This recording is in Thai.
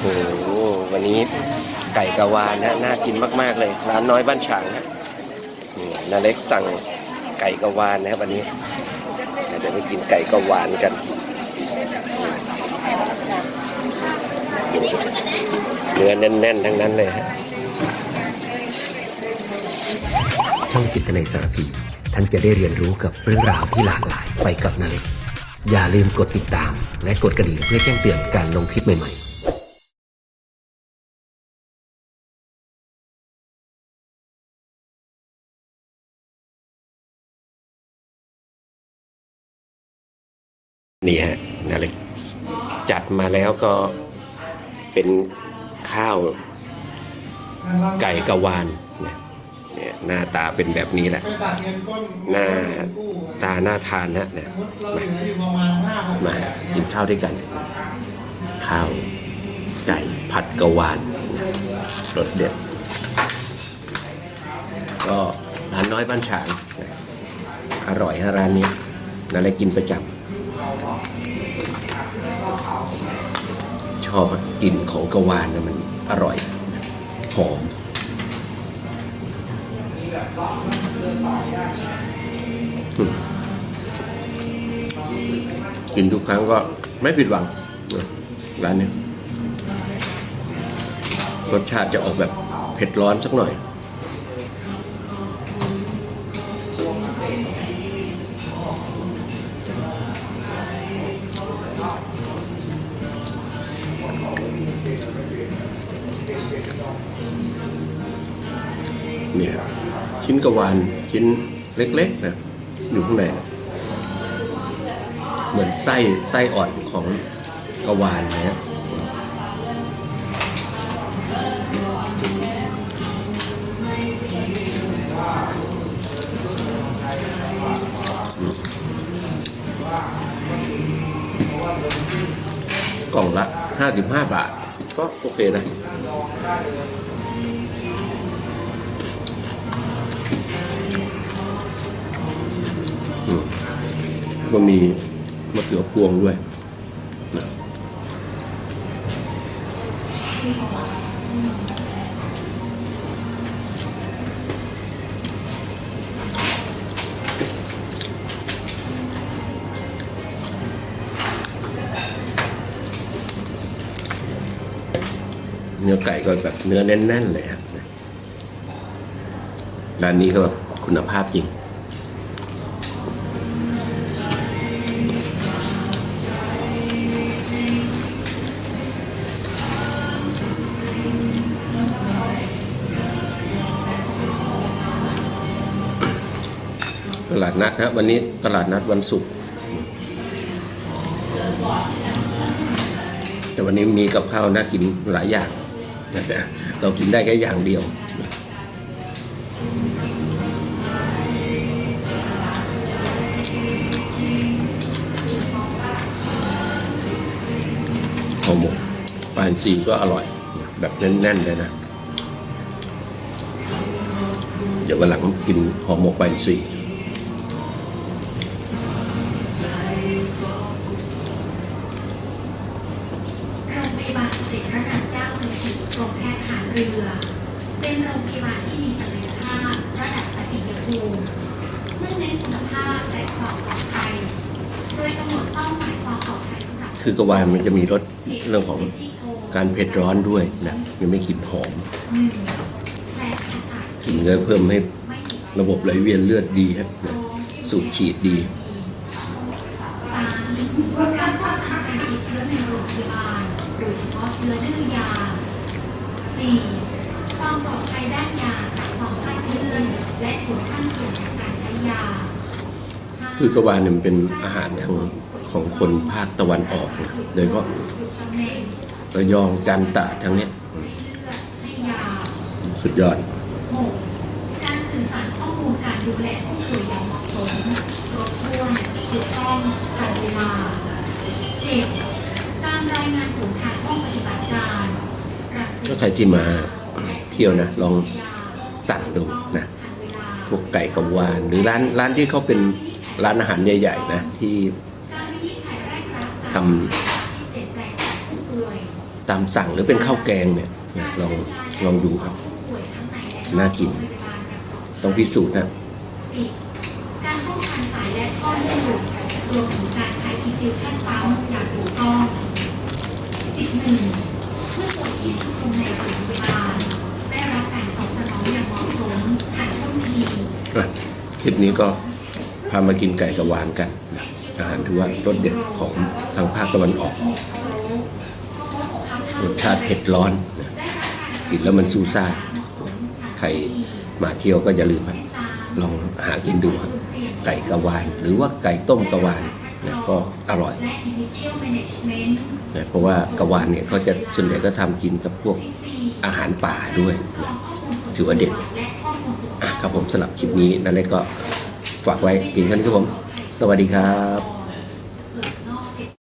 โอ้โหวันนี้ไก่กะวานนะน่ากินมาก ๆ เลยร้านน้อยบ้านฉางนะนี่นาเล็กสั่งไก่กะวานนะครับวันนี้เดี๋ยวไปกินไก่กะวานกันเนื้อแน่น ๆ ทั้งนั้นเลยฮะช่องจิตในสารพีท่านจะได้เรียนรู้กับเรื่องราวที่หลากหลายไปกับนาเล็กอย่าลืมกดติดตาม และกดกระดิ่งเพื่อแจ้งเตือนการลงคลิปใหม่ๆ นี่ฮะนาเล็กจัดมาแล้วก็เป็นข้าวไก่กะวานนะเนี่ยหน้าตาเป็นแบบนี้แหละ หน้าตาหน้าทานนะเนี่ยมามากินข้าวด้วยกัน ข้าวไก่ผัดกะวานรสเด็ด ก็ร้านน้อยบ้านฉางนอร่อยฮะร้านนี้นาเล็กกินประจำ ชอบกลิ่นของกะวานนะมันอร่อยหอมกินทุกครั้งก็ไม่ผิดหวังร้านนี้รสชาติจะออกแบบเผ็ดร้อนสักหน่อย เนี่ยชิ้นกระวานชิ้นเล็กๆนะอยู่ข้างในเหมือนไส้ไส้อ่อนของกระวานนะฮะอืมกล่องละ 55 บาท ก็โอเคนะ ก็มีมะเขือพวงด้วยนะเนื้อไก่ก็แบบเนื้อแน่น ๆ เลยครับร้านนี้ก็แบบคุณภาพจริง ลาดนัดครับวันนี้ตลาดนัดวันศุกร์แต่วันนี้มีกับข้าวน่ากินหลายอย่างแต่เรากินได้แค่อย่างเดียวห่อหมกปานทรีก็อร่อย แบบแน่นๆเลยนะ เดี๋ยววันหลังกินห่อหมกปาอินท บาลสมเด็จพระนางเจ้าสิริกิติ์กรมแพทย์ทหารเรือ เป็นโรงพยาบาลที่มีศักยภาพระดับปฏิยภูมิมุ่งเน้นคุณภาพและความปลอดภัยโดยกำหนดเป้าหมายความปลอดภัยสำหรับคือกระวานมันจะมีรสเรื่องของการเผ็ดร้อนด้วยนะยังไม่กลิ่นหอมหนึ่งแสบอากาศกลิ่นก็เพิ่มให้ไม่มีระบบไหลเวียนเลือดดีครับนะสูบฉีดดีสามการป้องกันการติดเชื้อในโรงพยาบาลโดย เชื้อดื้อยาสี่ความปลอดภัยด้านยาจากความคาดเคลื่อนและผลข้างเคียงจากการใช้ยาห้าคือกระวานเนี่ยมันเป็นอาหารทางของคนภาคตะวันออกนะโดยเฉพาะระยองจันตราดทั้งเนี้ยสุดยอดหกการสื่อสารข้อมูลการดูแลผู้ป่วยอย่างเหมาะสมครบถ้วนถูกต้องทันเวลาเจ็ด ถ้าใครที่มาเที่ยวนะ ลองยาสั่งดูนะทันเวลาพวกไก่กระวานหรือร้านร้านที่เขาเป็นร้านอาหารใหญ่ ๆ นะ ที่การวินิจฉัยแรกรับทที่เปลี่ยนแปลงของผู้ป่วยตามสั่งหรือเป็นข้าวแกงเนี่ยเนี่ยลองลองดูครับ น่ากิน ต้องพิสูจน์นะการป้องกันสายและท่อลูกรวมถึงการใช้อินฟิวชั่นปั๊มอย่างถูกต้อง ปนี้ก็พามากินไก่กระวานกันนะอาหารถือว่ารสเด็ดของทางภาคตะวันออกรสชาติเผ็ดร้อนนะกินแล้วมันซูซ่าใครมาเที่ยวก็อย่าลืมครับลองหากินดูครับไก่กระวาน หรือว่าไก่ต้มกระวานนะก็อร่อยนะเพราะว่ากระวานเนี่ยเขาจะส่วนใหญ่ก็ทำกินกับพวกอาหารป่าด้วยนะถือว่าเด็ด ครับผมสำหรับคลิปนี้นั่นเลยก็ฝากไว้เพียงเท่านี้ครับผม สวัสดีครับ